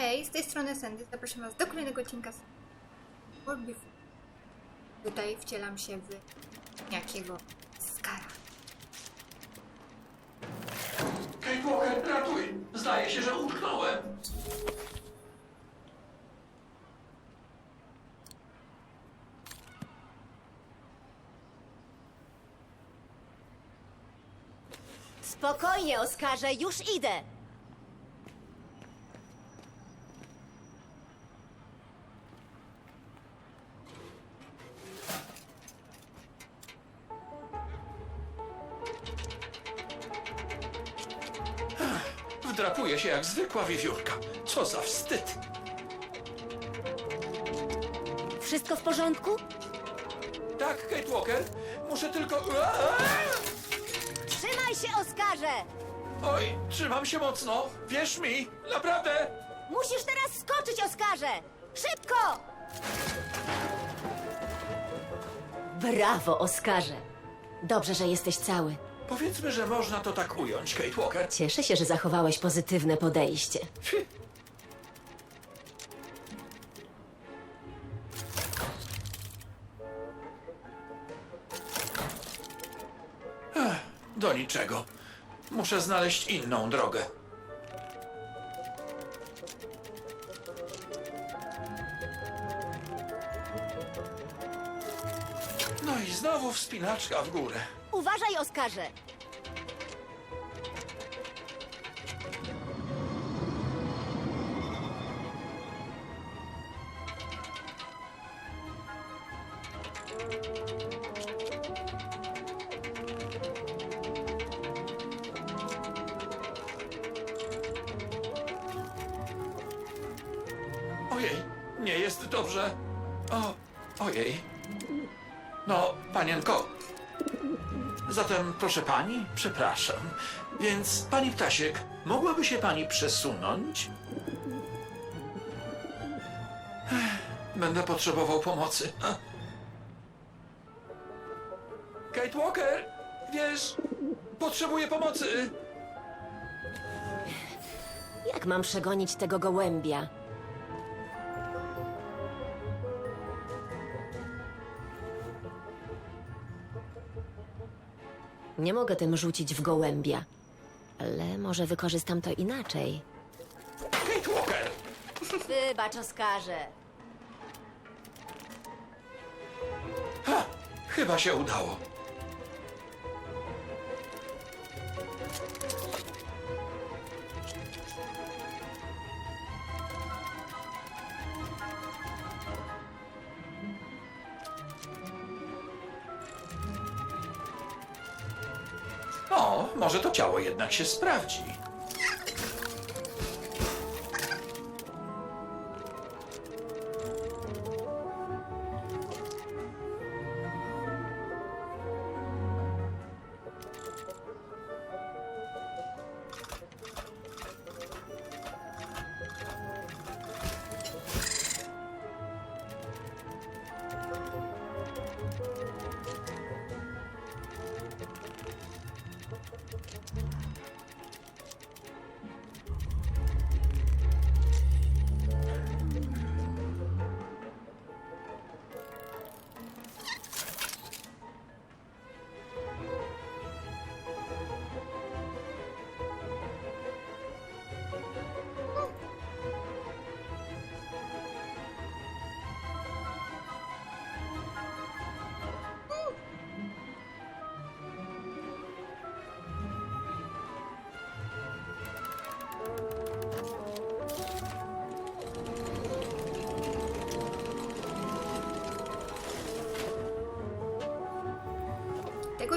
Hej, z tej strony Sandy. Zapraszam Was do kolejnego odcinka z World Before. Tutaj wcielam się w jakiego skara. Kate Walker, ratuj! Zdaje się, że utknąłem. Spokojnie, Oskarze, już idę. Wdrapuje się jak zwykła wiewiórka. Co za wstyd. Wszystko w porządku? Tak, Kate Walker, muszę tylko... Aaa! Trzymaj się, Oskarze! Oj, trzymam się mocno. Wierz mi, naprawdę. Musisz teraz skoczyć, Oskarze! Szybko! Brawo, Oskarze! Dobrze, że jesteś cały. Powiedzmy, że można to tak ująć, Kate Walker. Cieszę się, że zachowałeś pozytywne podejście. Fy. Ech, Do niczego. Muszę znaleźć inną drogę. No i znowu wspinaczka w górę. Uważaj, Oskarze! Ojej, nie jest dobrze. O, ojej. No, panienko. Zatem, proszę pani, przepraszam. Więc, pani Ptasiek, mogłaby się pani przesunąć? Będę potrzebował pomocy. Kate Walker, wiesz, potrzebuję pomocy. Jak mam przegonić tego gołębia? Nie mogę tym rzucić w gołębia. Ale może wykorzystam to inaczej. Kate Walker, Wybacz, Oskarze. ha, chyba się udało. O, może to ciało jednak się sprawdzi.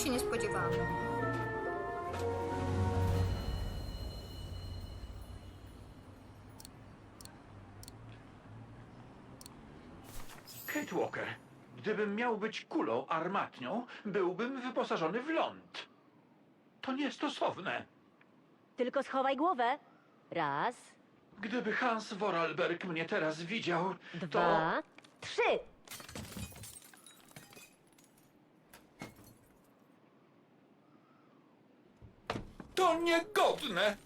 Się nie spodziewałam. Kate Walker, gdybym miał być kulą armatnią, byłbym wyposażony w ląd. To niestosowne. Tylko schowaj głowę. Raz, Gdyby Hans Vorarlberg mnie teraz widział, to... dwa, trzy. To niegodne!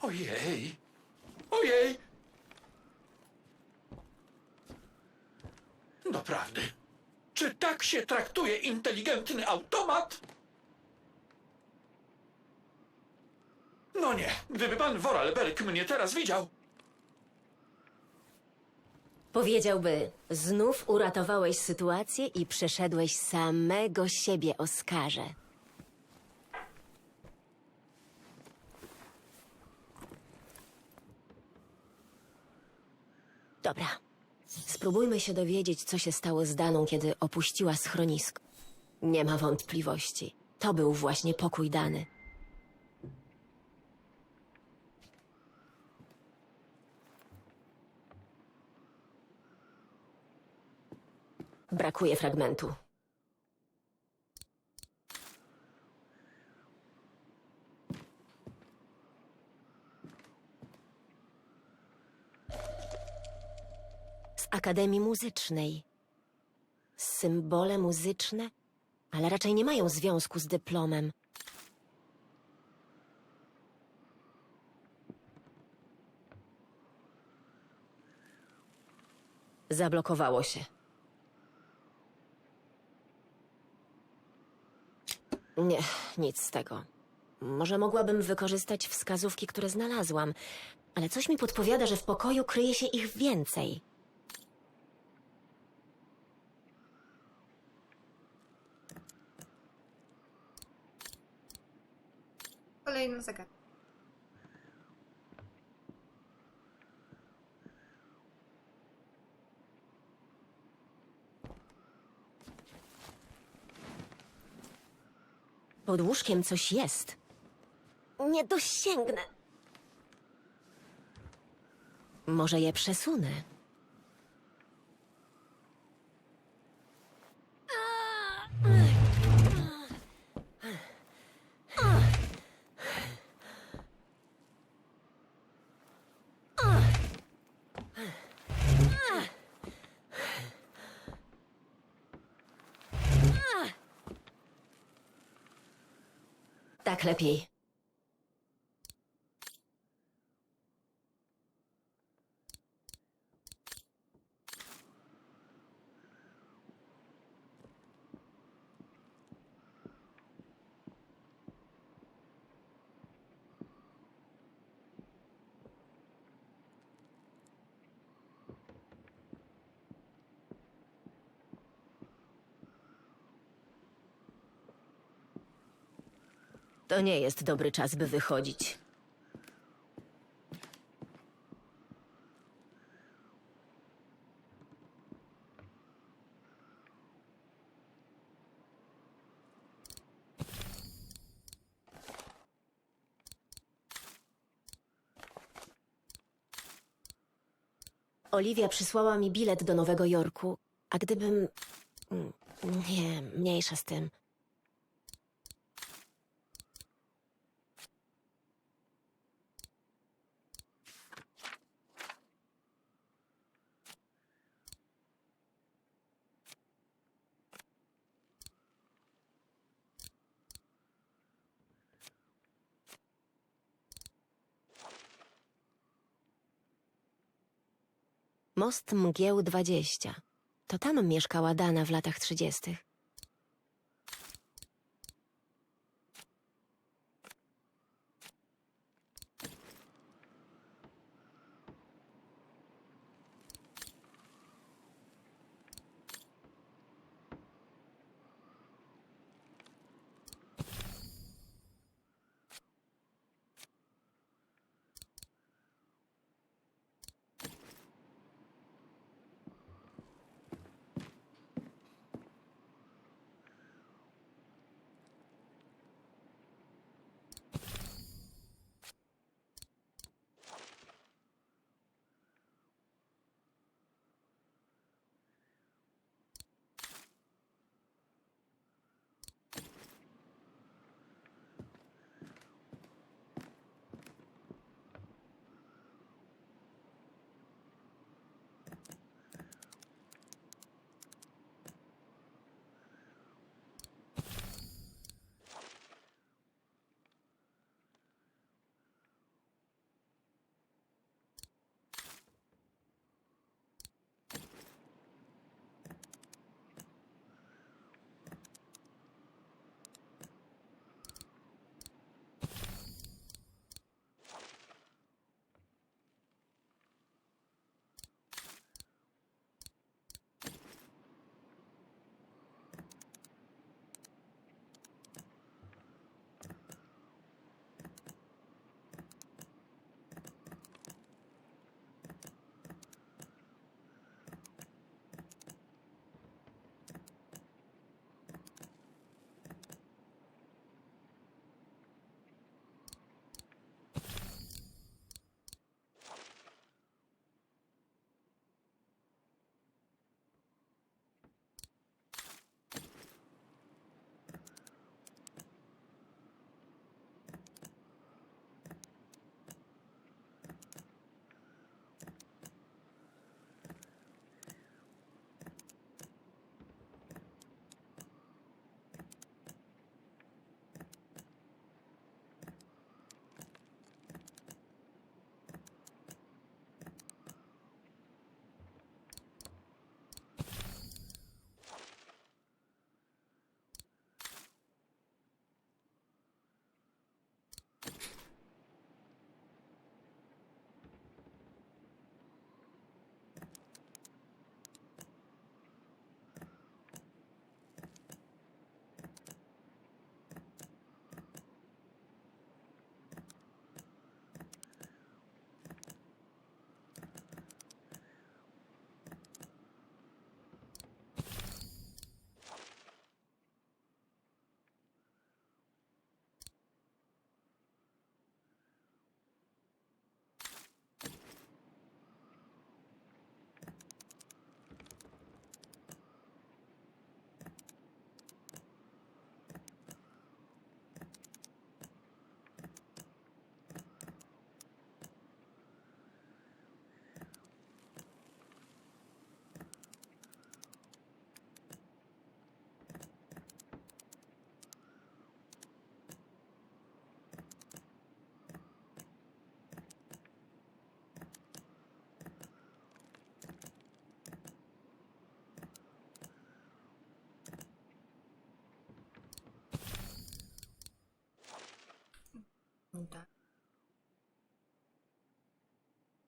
Ojej! Ojej! Doprawdy. Czy tak się traktuje inteligentny automat? No nie, gdyby pan Vorarlberg mnie teraz widział. Powiedziałby, znów uratowałeś sytuację i przeszedłeś samego siebie, Oskarze. Dobra. Spróbujmy się dowiedzieć, co się stało z Daną, kiedy opuściła schronisko. Nie ma wątpliwości. To był właśnie pokój Dany. Brakuje fragmentu. Z Akademii Muzycznej. Symbole muzyczne, ale raczej nie mają związku z dyplomem. Zablokowało się. Nie, nic z tego. Może mogłabym wykorzystać wskazówki, które znalazłam, ale coś mi podpowiada, że w pokoju kryje się ich więcej. Kolejny zagadka. Pod łóżkiem coś jest. Nie dosięgnę. Może je przesunę. Tak To nie jest dobry czas, by wychodzić. Oliwia przysłała mi bilet do Nowego Jorku, a gdybym. Mm, Nie, mniejsza z tym. Most Mgieł 20. To tam mieszkała Dana w latach 30.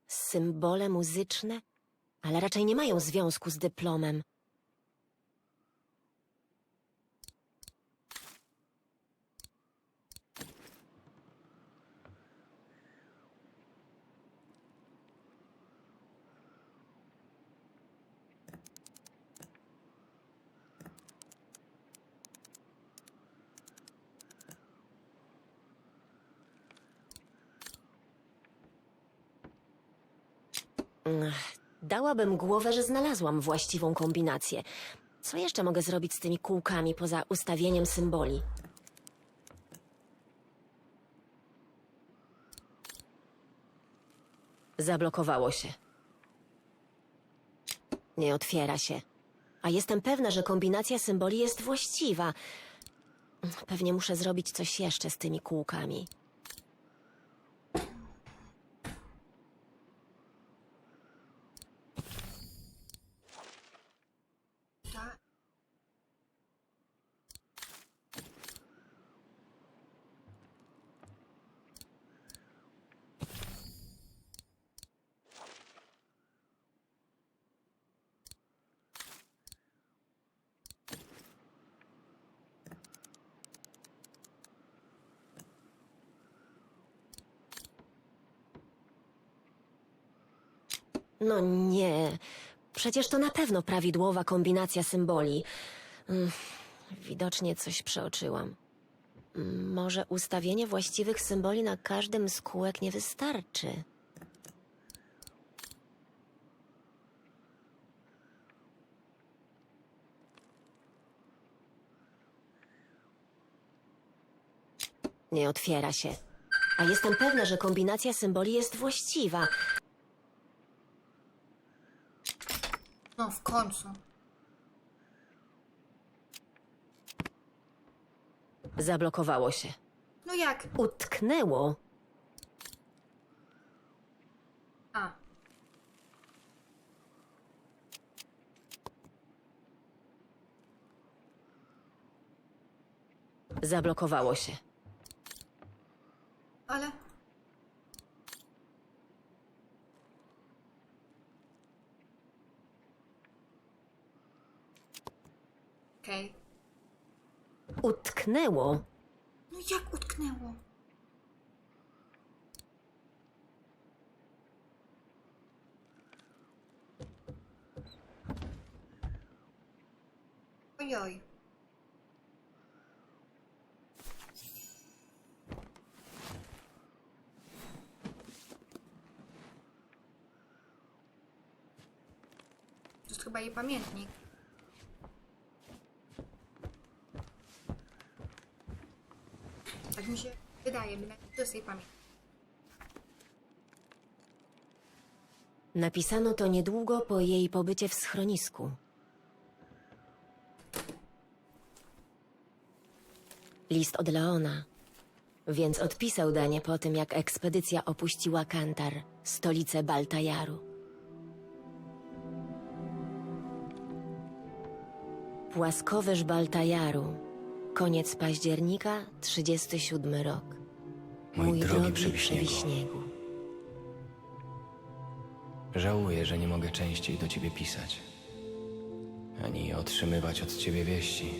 Symbole muzyczne, ale raczej nie mają związku z dyplomem. Dałabym głowę, że znalazłam właściwą kombinację. Co jeszcze mogę zrobić z tymi kółkami poza ustawieniem symboli? Zablokowało się. Nie otwiera się. A jestem pewna, że kombinacja symboli jest właściwa. Pewnie muszę zrobić coś jeszcze z tymi kółkami. No nie. Przecież to na pewno prawidłowa kombinacja symboli. Mm, Widocznie coś przeoczyłam. Mm, Może ustawienie właściwych symboli na każdym z kółek nie wystarczy. Nie otwiera się. A jestem pewna, że kombinacja symboli jest właściwa. No w końcu. Zablokowało się. No jak? Utknęło. A. Zablokowało się. Ale. Okej. Utknęło. No jak utknęło? Ojoj. To jest chyba jej pamiętnik. Tak mi się wydaje, to jest jej pamiętnik. Napisano to niedługo po jej pobycie w schronisku. List od Leona. Więc odpisał Danie po tym, jak ekspedycja opuściła Kantar, stolicę Baltajaru. Płaskowyż Baltajaru. Koniec października, 37 rok. Mój drogi przewiśniegu. Żałuję, że nie mogę częściej do ciebie pisać. Ani otrzymywać od ciebie wieści.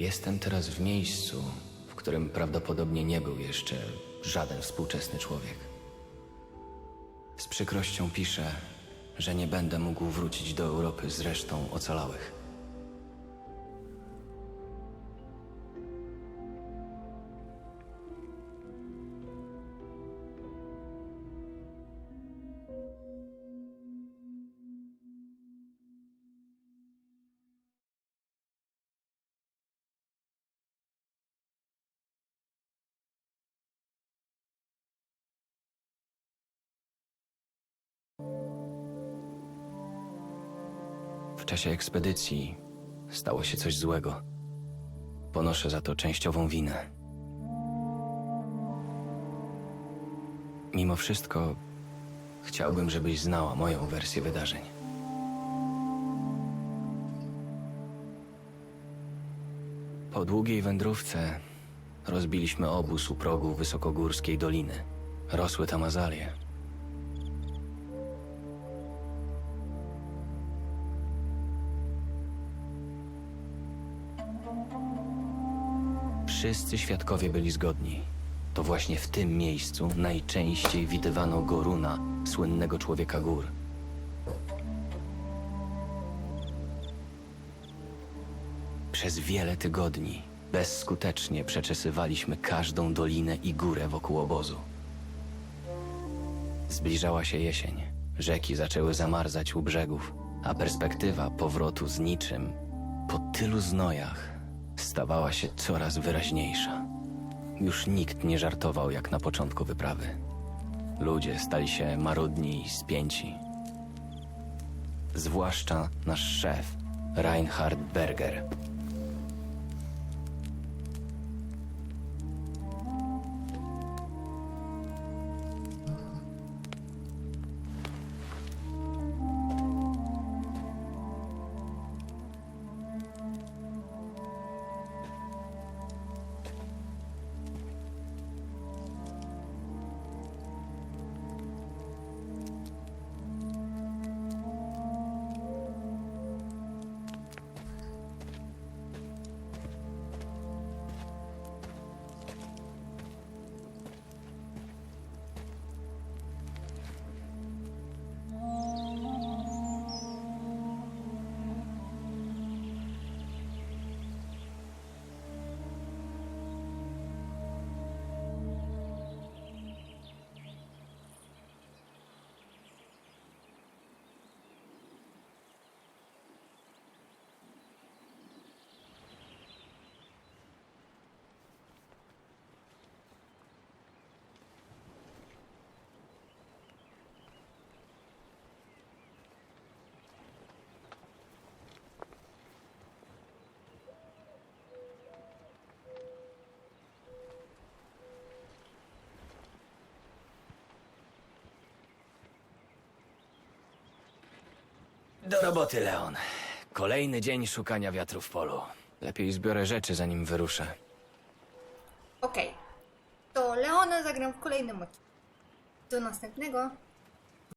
Jestem teraz w miejscu, w którym prawdopodobnie nie był jeszcze żaden współczesny człowiek. Z przykrością piszę, że nie będę mógł wrócić do Europy z resztą ocalałych. W czasie ekspedycji stało się coś złego. Ponoszę za to częściową winę. Mimo wszystko, chciałbym, żebyś znała moją wersję wydarzeń. Po długiej wędrówce rozbiliśmy obóz u progu wysokogórskiej doliny. Rosły tam azalie. Wszyscy świadkowie byli zgodni. To właśnie w tym miejscu najczęściej widywano Goruna, słynnego człowieka gór. Przez wiele tygodni bezskutecznie przeczesywaliśmy każdą dolinę i górę wokół obozu. Zbliżała się jesień. Rzeki zaczęły zamarzać u brzegów, a perspektywa powrotu z niczym po tylu znojach stawała się coraz wyraźniejsza. Już nikt nie żartował jak na początku wyprawy. Ludzie stali się marudni i spięci. Zwłaszcza nasz szef, Reinhard Berger. Do roboty, Leon. Kolejny dzień szukania wiatru w polu. Lepiej zbiorę rzeczy, zanim wyruszę. Okej. To Leona zagram w kolejnym odcinku. Do następnego.